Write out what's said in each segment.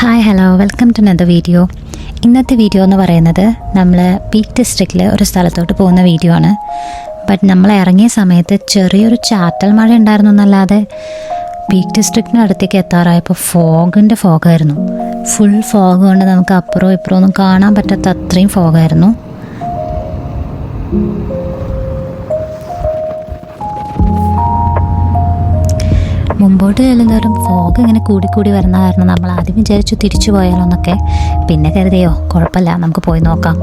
Hi hello welcome to another video ഇന്നത്തെ video എന്ന് പറയുന്നത് നമ്മൾ പീക്ക് ഡിസ്ട്രിക്റ്റിൽ ഒരു സ്ഥലത്തോട്ട് പോകുന്ന വീഡിയോ ആണ്. ബട്ട് നമ്മൾ ഇറങ്ങിയ സമയത്ത് ചെറിയൊരു ചാറ്റൽ മഴ ഉണ്ടായിരുന്നു എന്നല്ലാതെ പീക്ക് ഡിസ്ട്രിക്റ്റിന് അടുത്തേക്ക് എത്താറായപ്പോൾ ഫോഗിന്റെ ഫോഗായിരുന്നു. ഫുൾ ഫോഗ് കൊണ്ട് നമുക്ക് അപ്പുറവും ഇപ്പുറവും ഒന്നും കാണാൻ പറ്റാത്ത അത്രയും ഫോഗായിരുന്നു മുമ്പോട്ട് ചെല്ലുന്നവരും ഫോഗ് ഇങ്ങനെ കൂടിക്കൂടി വരുന്ന കാരണം നമ്മൾ ആദ്യം വിചാരിച്ചു തിരിച്ചു പോയാലോ എന്നൊക്കെ. പിന്നെ കരുതിയോ കുഴപ്പമില്ല നമുക്ക് പോയി നോക്കാം.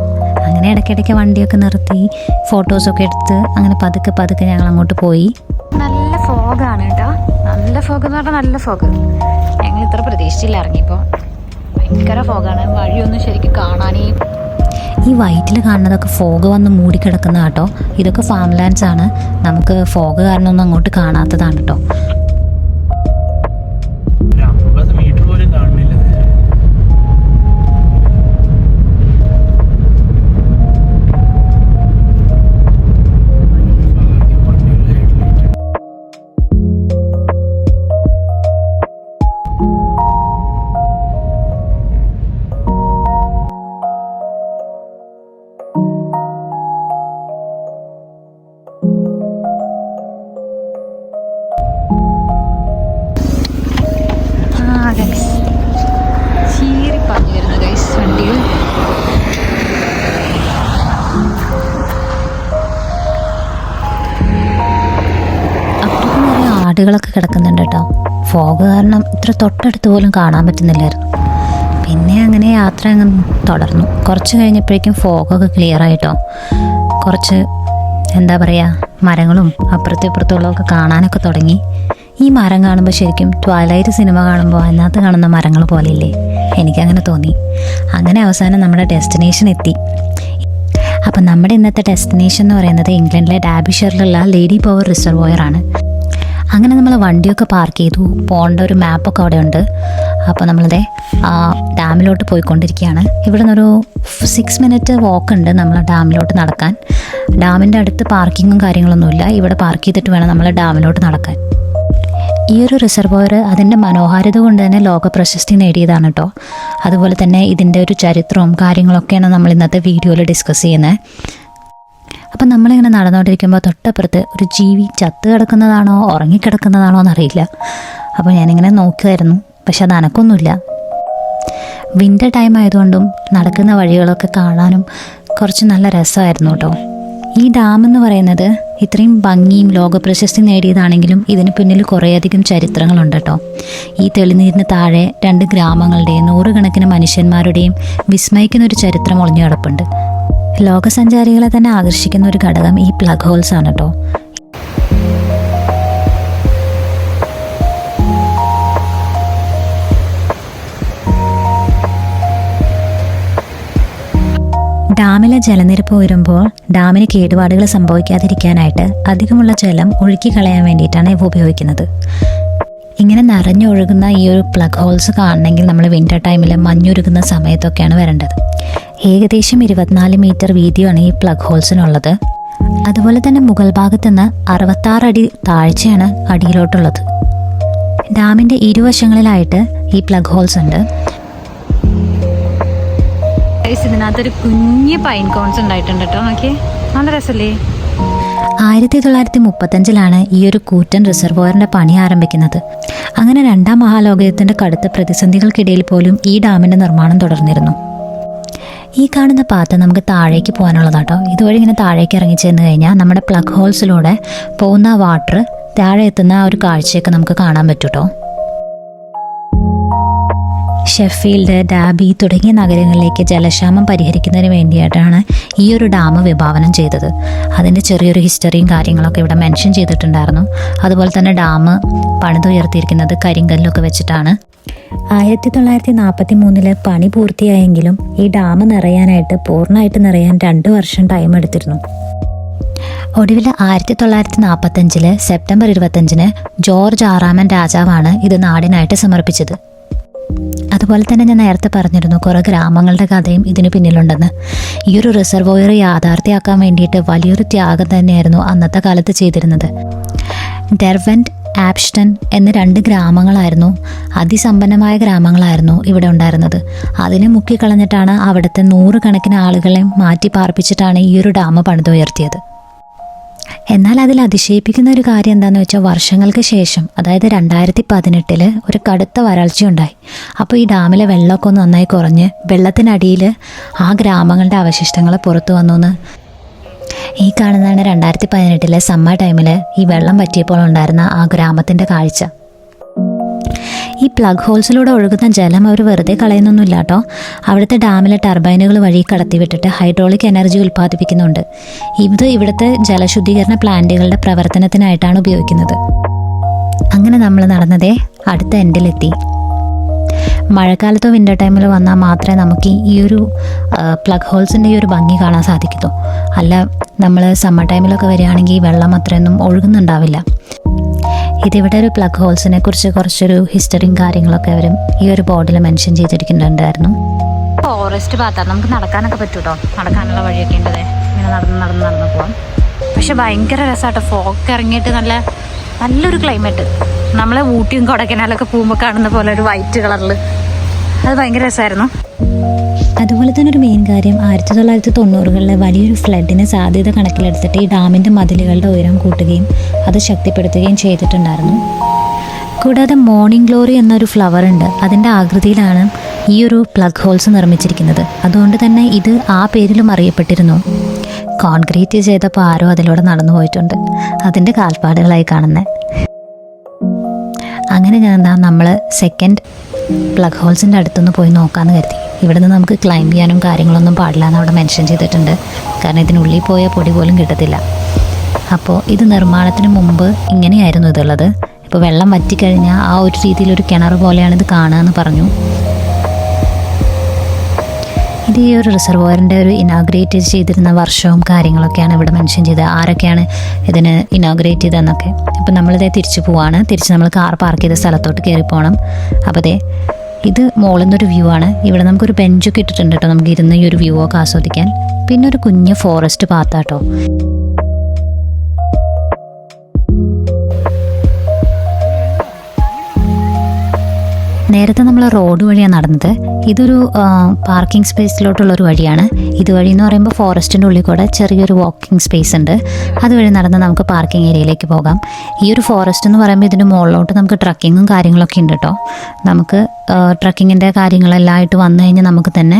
അങ്ങനെ ഇടയ്ക്കിടയ്ക്ക് വണ്ടിയൊക്കെ നിർത്തി ഫോട്ടോസൊക്കെ എടുത്ത് അങ്ങനെ പതുക്കെ പതുക്കെ ഞങ്ങൾ അങ്ങോട്ട് പോയി. നല്ല ഫോഗാണ് കേട്ടോ. നല്ല ഫോഗ് എന്ന് പറഞ്ഞാൽ നല്ല ഫോഗ് ഞങ്ങൾ ഇത്ര പ്രതീക്ഷിച്ചില്ല ഇറങ്ങിയപ്പോൾ ഭയങ്കര ഫോഗാണ് വഴിയൊന്നും ശരിക്കും കാണാനേ ഈ വൈറ്റിൽ കാണുന്നതൊക്കെ ഫോഗ് വന്ന് മൂടിക്കിടക്കുന്ന കേട്ടോ. ഇതൊക്കെ ഫാം ലാൻഡ്സ് ആണ്. നമുക്ക് ഫോഗ് കാരണമൊന്നും അങ്ങോട്ട് കാണാത്തതാണ് കേട്ടോ. നിറയെ ആടുകളൊക്കെ കിടക്കുന്നുണ്ട് കേട്ടോ. ഫോഗ് കാരണം ഇത്ര തൊട്ടടുത്ത് പോലും കാണാൻ പറ്റുന്നില്ലായിരുന്നു. പിന്നെ അങ്ങനെ യാത്ര അങ്ങ് തുടർന്നു. കുറച്ച് കഴിഞ്ഞപ്പോഴേക്കും ഫോഗൊക്കെ ക്ലിയർ ആയിട്ടോ. കുറച്ച് എന്താ പറയുക മരങ്ങളും അപ്പുറത്തും ഇപ്പുറത്തുള്ളതൊക്കെ കാണാനൊക്കെ തുടങ്ങി. ഈ മരം കാണുമ്പോൾ ശരിക്കും ട്വൈലൈറ്റ് സിനിമ കാണുമ്പോൾ അതിനകത്ത് കാണുന്ന മരങ്ങൾ പോലെയില്ലേ? എനിക്കങ്ങനെ തോന്നി. അങ്ങനെ അവസാനം നമ്മുടെ ഡെസ്റ്റിനേഷൻ എത്തി. അപ്പം നമ്മുടെ ഇന്നത്തെ ഡെസ്റ്റിനേഷൻ എന്ന് പറയുന്നത് ഇംഗ്ലണ്ടിലെ ഡാബിഷറിലുള്ള ലേഡി പവർ റിസർവോയർ ആണ്. അങ്ങനെ നമ്മൾ വണ്ടിയൊക്കെ പാർക്ക് ചെയ്തു. പോകേണ്ട ഒരു മാപ്പൊക്കെ അവിടെ ഉണ്ട് അപ്പോൾ നമ്മളിതേ ഡാമിലോട്ട് പോയിക്കൊണ്ടിരിക്കുകയാണ്. ഇവിടെ നിന്നൊരു സിക്സ് മിനിറ്റ് വാക്ക് ഉണ്ട് നമ്മൾ ഡാമിലോട്ട് നടക്കാൻ. ഡാമിന്റെ അടുത്ത് പാർക്കിങ്ങും കാര്യങ്ങളൊന്നുമില്ല. ഇവിടെ പാർക്ക് ചെയ്തിട്ട് വേണം നമ്മൾ ഡാമിലോട്ട് നടക്കാൻ. ഈ ഒരു റിസർവോയർ അതിന്റെ മനോഹാരിത കൊണ്ട് തന്നെ ലോക പ്രശസ്തി നേടിയതാണ് കേട്ടോ അതുപോലെ തന്നെ ഇതിന്റെ ഒരു ചരിത്രവും കാര്യങ്ങളൊക്കെയാണ് നമ്മൾ ഇന്നത്തെ വീഡിയോയിൽ ഡിസ്കസ് ചെയ്യുന്നത് അപ്പം നമ്മളിങ്ങനെ നടന്നുകൊണ്ടിരിക്കുമ്പോൾ തൊട്ടപ്പുറത്ത് ഒരു ജീവി ചത്ത് കിടക്കുന്നതാണോ ഉറങ്ങിക്കിടക്കുന്നതാണോ എന്നറിയില്ല. അപ്പോൾ ഞാനിങ്ങനെ നോക്കുമായിരുന്നു പക്ഷെ അത് അനക്കൊന്നുമില്ല. വിന്റർ ടൈം ആയതുകൊണ്ടും നടക്കുന്ന വഴികളൊക്കെ കാണാനും കുറച്ച് നല്ല രസമായിരുന്നു കേട്ടോ. ഈ ഡാം എന്ന് പറയുന്നത് ഇത്രയും ഭംഗിയും ലോകപ്രശസ്തി നേടിയതാണെങ്കിലും ഇതിന് പിന്നിൽ കുറേയധികം ചരിത്രങ്ങളുണ്ട് കേട്ടോ. ഈ തെളിനീരിന് താഴെ രണ്ട് ഗ്രാമങ്ങളുടെയും നൂറുകണക്കിന് മനുഷ്യന്മാരുടെയും വിസ്മയിക്കുന്ന ഒരു ചരിത്രം ഒളിഞ്ഞു കിടപ്പുണ്ട്. ലോകസഞ്ചാരികളെ തന്നെ ആകർഷിക്കുന്ന ഒരു ഘടകം ഈ പ്ലഗ് ഹോൾസ് ആണ് കേട്ടോ ഡാമിലെ ജലനിരപ്പ് ഉയരുമ്പോൾ ഡാമിന് കേടുപാടുകൾ സംഭവിക്കാതിരിക്കാനായിട്ട് അധികമുള്ള ജലം ഒഴുക്കി കളയാൻ വേണ്ടിയിട്ടാണ് ഇവ ഉപയോഗിക്കുന്നത്. ഇങ്ങനെ നിറഞ്ഞൊഴുകുന്ന ഈ ഒരു പ്ലഗ് ഹോൾസ് കാണണമെങ്കിൽ നമ്മൾ വിന്റർ ടൈമിൽ മഞ്ഞുരുകുന്ന സമയത്തൊക്കെയാണ് വരേണ്ടത്. ഏകദേശം ഇരുപത്തിനാല് മീറ്റർ വീതിയാണ് ഈ പ്ലഗ് ഹോൾസിനുള്ളത് അതുപോലെ തന്നെ മുകൾ ഭാഗത്ത് നിന്ന് അറുപത്താറ് അടി താഴ്ചയാണ് അടിയിലോട്ടുള്ളത്. ഡാമിന്റെ ഇരുവശങ്ങളിലായിട്ട് ഈ പ്ലഗ് ഹോൾസ് ഉണ്ട്. ഇതിനകത്തൊരു കുഞ്ഞ് പൈൻ കോൺസ് ഉണ്ടായിട്ടുണ്ട് കേട്ടോ. നോക്കിയേ. നല്ല രസമല്ലേ? ആയിരത്തി തൊള്ളായിരത്തി മുപ്പത്തഞ്ചിലാണ് ഈ ഒരു കൂറ്റൻ റിസർവോയറിന്റെ പണി ആരംഭിക്കുന്നത്. അങ്ങനെ രണ്ടാം മഹാലോകയുദ്ധത്തിന്റെ കടുത്ത പ്രതിസന്ധികൾക്കിടയിൽ പോലും ഈ ഡാമിന്റെ നിർമ്മാണം തുടർന്നിരുന്നു. ഈ കാണുന്ന പാത്ത് നമുക്ക് താഴേക്ക് പോകാനുള്ളതാട്ടോ. ഇതുവഴി ഇങ്ങനെ താഴേക്ക് ഇറങ്ങി ചെന്ന് കഴിഞ്ഞാൽ നമ്മുടെ പ്ലഗ് ഹോൾസിലൂടെ പോകുന്ന വാട്ടർ താഴെ എത്തുന്ന ആ ഒരു കാഴ്ചയൊക്കെ നമുക്ക് കാണാൻ പറ്റും കേട്ടോ ഷെഫീൽഡ് ഡാബി തുടങ്ങിയ നഗരങ്ങളിലേക്ക് ജലക്ഷാമം പരിഹരിക്കുന്നതിന് വേണ്ടിയിട്ടാണ് ഈ ഒരു ഡാം വിഭാവനം ചെയ്തത്. അതിന്റെ ചെറിയൊരു ഹിസ്റ്ററിയും കാര്യങ്ങളൊക്കെ ഇവിടെ മെൻഷൻ ചെയ്തിട്ടുണ്ടായിരുന്നു. അതുപോലെ തന്നെ ഡാം പണിതുയർത്തിയിരിക്കുന്നത് കരിങ്കല്ലൊക്കെ വെച്ചിട്ടാണ്. ആയിരത്തി തൊള്ളായിരത്തി നാൽപ്പത്തി മൂന്നിൽ പണി പൂർത്തിയായെങ്കിലും ഈ ഡാം നിറയാനായിട്ട് പൂർണമായിട്ട് നിറയാൻ രണ്ട് വർഷം ടൈം എടുത്തിരുന്നു. ഒടുവിൽ ആയിരത്തി തൊള്ളായിരത്തി നാൽപ്പത്തഞ്ചിൽ സെപ്റ്റംബർ ഇരുപത്തഞ്ചിന് ജോർജ് ആറാമൻ രാജാവാണ് ഇത് നാടിനായിട്ട് സമർപ്പിച്ചത്. അതുപോലെ തന്നെ ഞാൻ നേരത്തെ പറഞ്ഞിരുന്നു കുറേ ഗ്രാമങ്ങളുടെ കഥയും ഇതിന് പിന്നിലുണ്ടെന്ന്. ഈ ഒരു റിസർവോയർ യാഥാർത്ഥ്യമാക്കാൻ വേണ്ടിയിട്ട് വലിയൊരു ത്യാഗം തന്നെയായിരുന്നു അന്നത്തെ കാലത്ത് ചെയ്തിരുന്നത്. ഡെർവന്റ് ആപ്സ്റ്റൺ എന്ന രണ്ട് ഗ്രാമങ്ങളായിരുന്നു അതിസമ്പന്നമായ ഗ്രാമങ്ങളായിരുന്നു ഇവിടെ ഉണ്ടായിരുന്നത്. അതിനെ മുക്കിക്കളഞ്ഞിട്ടാണ് അവിടുത്തെ നൂറുകണക്കിന് ആളുകളെ മാറ്റി പാർപ്പിച്ചിട്ടാണ് ഈ ഒരു ഡാം പണിതുയർത്തിയത്. എന്നാൽ അതിൽ അതിശയിപ്പിക്കുന്ന ഒരു കാര്യം എന്താണെന്ന് വെച്ചാൽ വർഷങ്ങൾക്ക് ശേഷം അതായത് രണ്ടായിരത്തി പതിനെട്ടിൽ ഒരു കടുത്ത വരൾച്ചയുണ്ടായി. അപ്പോൾ ഈ ഡാമിലെ വെള്ളമൊക്കെ ഒന്ന് നന്നായി കുറഞ്ഞ് വെള്ളത്തിനടിയിൽ ആ ഗ്രാമങ്ങളുടെ അവശിഷ്ടങ്ങൾ പുറത്തു വന്നു ഈ കാണുന്നതാണ് രണ്ടായിരത്തി പതിനെട്ടിലെ സമ്മർ ടൈമിൽ ഈ വെള്ളം പറ്റിയപ്പോൾ ഉണ്ടായിരുന്ന ആ ഗ്രാമത്തിന്റെ കാഴ്ച. ഈ പ്ലഗ് ഹോൾസിലൂടെ ഒഴുകുന്ന ജലം അവർ വെറുതെ കളയുന്നൊന്നുമില്ല കേട്ടോ അവിടുത്തെ ഡാമിലെ ടർബൈനുകൾ വഴി കടത്തിവിട്ടിട്ട് ഹൈഡ്രോളിക് എനർജി ഉൽപ്പാദിപ്പിക്കുന്നുണ്ട്. ഇത് ഇവിടുത്തെ ജലശുദ്ധീകരണ പ്ലാന്റുകളുടെ പ്രവർത്തനത്തിനായിട്ടാണ് ഉപയോഗിക്കുന്നത്. അങ്ങനെ നമ്മൾ നടന്നതേ അടുത്ത എൻഡിലെത്തി മഴക്കാലത്തോ വിന്റർ ടൈമിൽ വന്നാൽ മാത്രമേ നമുക്ക് ഈ ഒരു പ്ലഗ് ഹോൾസിന്റെ ഈ ഒരു ഭംഗി കാണാൻ സാധിക്കൂ അല്ല നമ്മൾ സമ്മർ ടൈമിലൊക്കെ വരികയാണെങ്കിൽ വെള്ളം അത്രയൊന്നും ഒഴുകുന്നുണ്ടാവില്ല. ഇതിവിടെ ഒരു പ്ലഗ് ഹോൾസിനെ കുറിച്ച് കുറച്ചൊരു ഹിസ്റ്ററിയും കാര്യങ്ങളൊക്കെ അവരും ഈ ഒരു ബോർഡിൽ മെൻഷൻ ചെയ്തിരിക്കുന്നുണ്ടായിരുന്നു. ഫോറസ്റ്റ് ഭാഗത്താണ് നമുക്ക് നടക്കാനൊക്കെ പറ്റൂട്ടോ? നടക്കാനുള്ള വഴിയൊക്കെ ഉണ്ട്. ഇങ്ങനെ നടന്ന് നടന്ന് നടന്ന് പോവാം. പക്ഷെ ഭയങ്കര രസമാട്ടോ ഫോക്ക് ഇറങ്ങിയിട്ട് നല്ല നല്ലൊരു ക്ലൈമറ്റ് നമ്മളെ ഊട്ടിയും കൊടക്കനാലൊക്കെ പോകുമ്പോൾ കാണുന്ന പോലെ ഒരു വൈറ്റ് കളറിൽ അത് ഭയങ്കര രസമായിരുന്നു അതുപോലെ തന്നെ ഒരു മെയിൻ കാര്യം ആയിരത്തി തൊള്ളായിരത്തി തൊണ്ണൂറുകളിലെ വലിയൊരു ഫ്ലഡിന് സാധ്യത കണക്കിലെടുത്തിട്ട് ഈ ഡാമിന്റെ മതിലുകളുടെ ഉയരം കൂട്ടുകയും അത് ശക്തിപ്പെടുത്തുകയും ചെയ്തിട്ടുണ്ടായിരുന്നു. കൂടാതെ മോർണിംഗ് ഗ്ലോറി എന്നൊരു ഫ്ലവർ ഉണ്ട്. അതിന്റെ ആകൃതിയിലാണ് ഈ ഒരു പ്ലഗ് ഹോൾസ് നിർമ്മിച്ചിരിക്കുന്നത്. അതുകൊണ്ട് തന്നെ ഇത് ആ പേരിലും അറിയപ്പെട്ടിരുന്നു. കോൺക്രീറ്റ് ചെയ്തപ്പോൾ ആരോ അതിലൂടെ നടന്നു പോയിട്ടുണ്ട്. അതിന്റെ കാൽപ്പാടുകളായി കാണുന്നത് അങ്ങനെ ഞാൻ എന്താ നമ്മൾ സെക്കൻഡ് പ്ലഗ് ഹോൾസിന്റെ അടുത്തൊന്ന് പോയി നോക്കാമെന്ന് കരുതി. ഇവിടെ നിന്ന് നമുക്ക് ക്ലൈംബ് ചെയ്യാനും കാര്യങ്ങളൊന്നും പാടില്ല എന്ന് അവിടെ മെൻഷൻ ചെയ്തിട്ടുണ്ട്. കാരണം ഇതിനുള്ളിൽ പോയ പൊടി പോലും കിട്ടത്തില്ല. അപ്പോൾ ഇത് നിർമ്മാണത്തിന് മുമ്പ് ഇങ്ങനെയായിരുന്നു ഇതുള്ളത്. ഇപ്പോൾ വെള്ളം വറ്റിക്കഴിഞ്ഞാൽ ആ ഒരു രീതിയിൽ ഒരു കിണർ പോലെയാണ് ഇത് കാണുക എന്ന് പറഞ്ഞു. ഇത് ഈ ഒരു റിസർവോയറിന്റെ ഒരു ഇനാഗ്രേറ്റ് ചെയ്തിരുന്ന വർഷവും കാര്യങ്ങളൊക്കെയാണ് ഇവിടെ മെൻഷൻ ചെയ്തത്. ആരൊക്കെയാണ് ഇതിന് ഇനാഗ്രേറ്റ് ചെയ്തതെന്നൊക്കെ. അപ്പോൾ നമ്മളിതേ തിരിച്ചു പോവാണ്. തിരിച്ച് നമ്മൾ കാർ പാർക്ക് ചെയ്ത സ്ഥലത്തോട്ട് കയറി പോകണം അപ്പോൾ ദേ ഇത് മോളിൽ നിന്നൊരു വ്യൂ ആണ്. ഇവിടെ നമുക്കൊരു ബെഞ്ചൊക്കെ ഇട്ടിട്ടുണ്ട് കേട്ടോ. നമുക്ക് ഇരുന്ന് ഈ ഒരു വ്യൂ ഒക്കെ ആസ്വദിക്കാൻ. പിന്നെ ഒരു കുഞ്ഞ് ഫോറസ്റ്റ് പാത്താട്ടോ. നേരത്തെ നമ്മൾ റോഡ് വഴിയാണ് നടന്നത്. ഇതൊരു പാർക്കിംഗ് സ്പേസിലോട്ടുള്ള ഒരു വഴിയാണ്. ഇതുവഴി എന്ന് പറയുമ്പോൾ ഫോറസ്റ്റിന്റെ ഉള്ളിൽ കൂടെ ചെറിയൊരു വാക്കിംഗ് സ്പേസ് ഉണ്ട്. അതുവഴി നടന്ന് നമുക്ക് പാർക്കിംഗ് ഏരിയയിലേക്ക് പോകാം. ഈ ഒരു ഫോറസ്റ്റ് എന്ന് പറയുമ്പോൾ ഇതിന്റെ മുകളിലോട്ട് നമുക്ക് ട്രക്കിങ്ങും കാര്യങ്ങളൊക്കെ ഉണ്ട് കേട്ടോ നമുക്ക് ട്രക്കിങ്ങിന്റെ കാര്യങ്ങളെല്ലാം ആയിട്ട് വന്നു കഴിഞ്ഞാൽ നമുക്ക് തന്നെ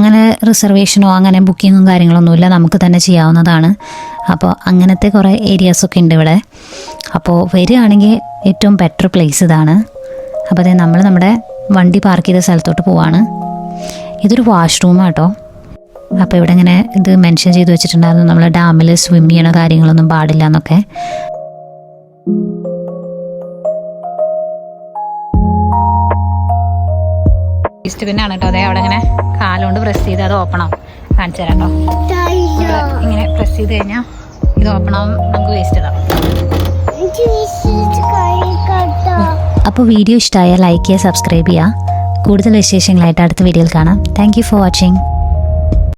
അങ്ങനെ റിസർവേഷനോ അങ്ങനെ ബുക്കിങ്ങും കാര്യങ്ങളൊന്നുമില്ല. നമുക്ക് തന്നെ ചെയ്യാവുന്നതാണ്. അപ്പോൾ അങ്ങനത്തെ കുറേ ഏരിയാസൊക്കെ ഉണ്ട് ഇവിടെ. അപ്പോൾ വരികയാണെങ്കിൽ ഏറ്റവും ബെറ്റർ പ്ലേസ് ഇതാണ്. അപ്പോൾ അതെ നമ്മൾ നമ്മുടെ വണ്ടി പാർക്ക് ചെയ്ത സ്ഥലത്തോട്ട് പോവാണ്. ഇതൊരു വാഷ്റൂമാണ് കേട്ടോ അപ്പോൾ ഇവിടെ ഇങ്ങനെ ഇത് മെൻഷൻ ചെയ്ത് വെച്ചിട്ടുണ്ടായിരുന്നു. നമ്മൾ ഡാമിൽ സ്വിം ചെയ്യണ കാര്യങ്ങളൊന്നും പാടില്ല എന്നൊക്കെ. കേട്ടോ അതെ അവിടെ ഇങ്ങനെ കാലുകൊണ്ട് പ്രസ് ചെയ്ത് അത് ഓപ്പൺ ആവും. കാണിച്ചു തരാം കേട്ടോ ഇങ്ങനെ പ്രസ് ചെയ്ത് കഴിഞ്ഞാൽ ഇത് ഓപ്പൺ ആവും. നമുക്ക് വേസ്റ്റ് ഇടാം. അപ്പോൾ വീഡിയോ ഇഷ്ടമായാൽ ലൈക്ക് ചെയ്യുക സബ്സ്ക്രൈബ് ചെയ്യുക. കൂടുതൽ വിശേഷങ്ങളായിട്ട് അടുത്ത വീഡിയോയിൽ കാണാം. Thank for watching